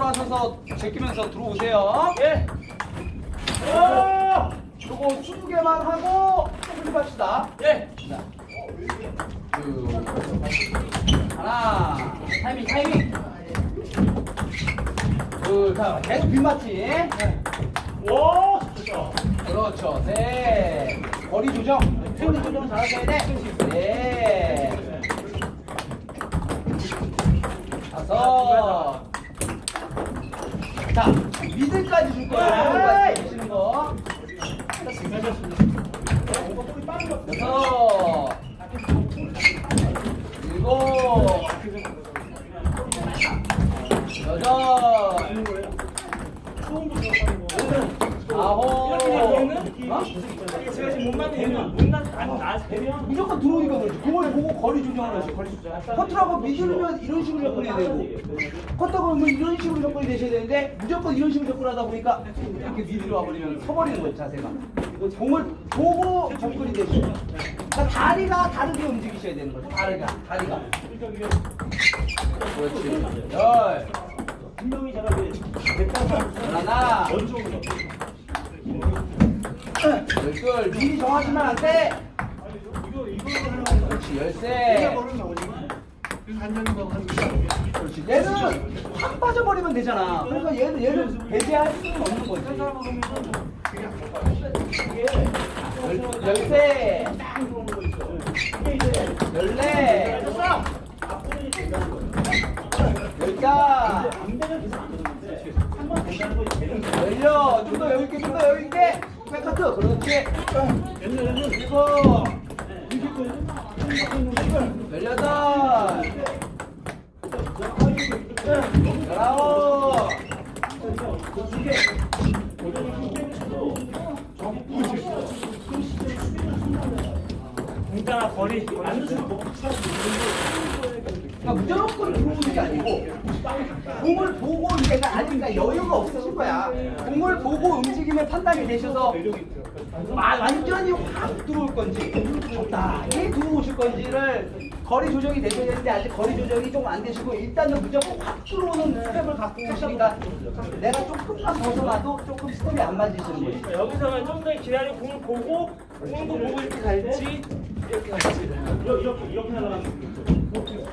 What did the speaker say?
돌아서서 제끼면서 들어오세요. 예. 어! 요거 20개만 하고 플립합시다. 예. 둘, 하나, 타이밍, 타이밍. 둘, 자, 계속 빗맞기. 와, 좋다. 그렇죠. 네. 거리 조정. 생리 조정 잘하셔야 돼. 네. 다섯. 자, 미들까지 줄 거예요. 미들까지 주시는 거. 여섯. 일곱. 여덟. 제가 지금 못 맞는 못 맞는 안 나세면 무조건 들어오니까 그렇지. 그걸 보고 거리 하죠. 거리 조정. 커트라고 미들면 이런 식으로 접근이 되고, 커트라고 하면 이런 식으로 접근이 되셔야 되는데, 무조건 이런 식으로 접근하다 보니까 이렇게 미들로 와버리면 서버리는 거예요, 자세가. 공을 보고 접근이 되셔요. 그러니까 다리가 다르게 움직이셔야 되는 거죠. 다리가, 다리가. 그렇지. 열. 분명히 제가 그 하나. 원종으로 열둘. 미리 정하시면 안 돼. 이거 이거 하려고 그렇지. 열세. 그렇지. 얘는 확 빠져버리면 되잖아. 그러니까 얘는 얘를 배제할 수는 없는 거지. 열, 열세, 이게 이제 열네, 열다, 안 되면 계속 안 되는데 한번 된다는 거 되는 거 열려. 좀더 여유 있게, 좀 더 여유 있게. 백커트. 했거든요. 열여덟, 열아홉. 공짜나 거리 안 주면 뭐 그러니 아니고 공을 보고 이게 아니니까 여유가 없으실 거야. 공을 보고 움직이면 판단이 되셔서 아, 완전히 확 들어올 건지 적당히 들어오실 건지를 거리 조정이 되셔야 되는데 아직 거리 조정이 좀 안 되시고 일단은 무조건 확 들어오는 스텝을 갖고 계시니까 내가 조금만 벗어나도 조금 스텝이 안 맞으시는 거지. 여기서는 좀 더 기다리고 공을 보고 공도 보고 이렇게 갈지 이렇게 갈지 이렇게 이렇게 하려면